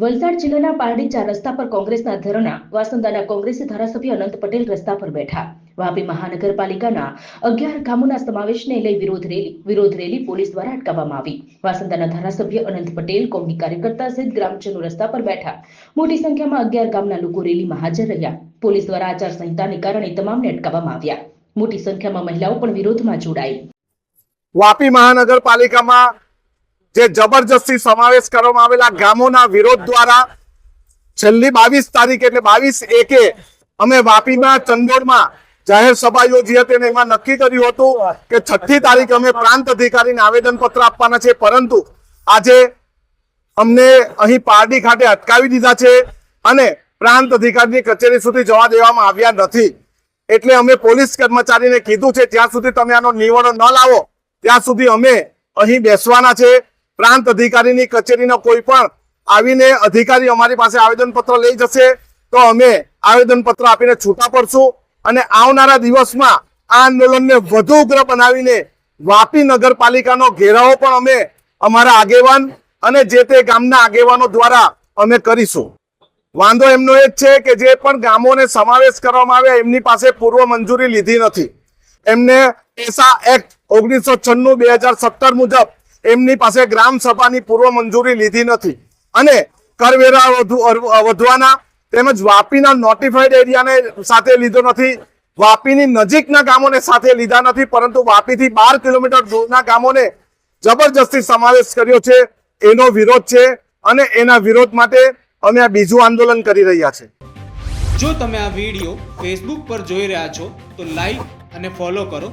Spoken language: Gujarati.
વલસાડ જિલ્લાના પારડી રસ્તા પર કોંગ્રેસના ધરણા, વાસંદાના કોંગ્રેસી ધારાસભ્ય અનંત પટેલ રસ્તા પર બેઠા. વાપી મહાનગરપાલિકાના અગિયાર ગામોના સમાવેશને લઈ વિરોધ રેલી વિરોધ રેલી પોલીસ દ્વારા અટકાવવામાં આવી. વાસંદાના ધારાસભ્ય અનંત પટેલ કોંગી કાર્યકર્તા સહિત ગ્રામજનો રસ્તા પર બેઠા. મોટી સંખ્યામાં અગિયાર ગામના લોકો રેલીમાં હાજર રહ્યા. પોલીસ દ્વારા આચારસંહિતાને કારણે તમામને અટકાવવામાં આવ્યા. મોટી સંખ્યામાં મહિલાઓ પણ વિરોધમાં જોડાઈ. વાપી મહાનગરપાલિકામાં જે જબરજસ્તી સમાવેશ કરવામાં આવેલા ગામોના વિરોધ દ્વારા છેલ્લી બાવીસ તારીખ એટલે બાવીસ એકે અમે વાપીમાં ચંદોડમાં જાહેર સભા યોજી હતી અને એમાં નક્કી કર્યું હતું કે છઠ્ઠી તારીખે અમે પ્રાંત અધિકારીને આવેદન પત્ર આપવાના છે. પરંતુ આજે અમને અહીં પારડી ખાતે અટકાવી દીધા છે અને પ્રાંત અધિકારીની કચેરી સુધી જવા દેવામાં આવ્યા નથી. એટલે અમે પોલીસ કર્મચારીને કીધું છે, જ્યાં સુધી તમે આનો નિવારણ ન લાવો, ત્યાં સુધી અમે અહીં બેસવાના છે. પ્રાંત અધિકારીની કચેરીનો કોઈ પણ આવીને અધિકારી અમારી પાસે આવેદન પત્ર લઈ જશે, તો અમે આવેદન પત્ર આપીને છૂટા પડશું અને આવનારા દિવસમાં આ આંદોલનને વધુ ઉગ્ર બનાવીને વાપી નગરપાલિકાનો ઘેરાવો પણ અમે અમારા આગેવાન અને જે તે ગામના આગેવાનો દ્વારા અમે કરીશું. વાંધો એમનો એ જ છે કે જે પણ ગામોને સમાવેશ કરવામાં આવે એમની પાસે પૂર્વ મંજૂરી લીધી નથી. એમને પેસા એક્ટ ઓગણીસો છન્નું બે હજાર સત્તર મુજબ એમની પાસે ગ્રામ સભાની પૂર્વ મંજૂરી લીધી નથી. અને કરવેરા વધુ- વધવાના તેમજ વાપીના નોટિફાઈડ એરિયાને સાથે લીધો નથી. વાપીની નજીકના ગામોને સાથે લીધા નથી, પરંતુ વાપીથી બાર કિલોમીટર દૂરના ગામોને જબરજસ્તી સમાવેશ કર્યો છે. એનો વિરોધ છે અને એના વિરોધ માટે અમે આ બીજું આંદોલન કરી રહ્યા છે. જો તમે આ વીડિયો ફેસબુક પર જોઈ રહ્યા છો, તો લાઈક અને ફોલો કરો.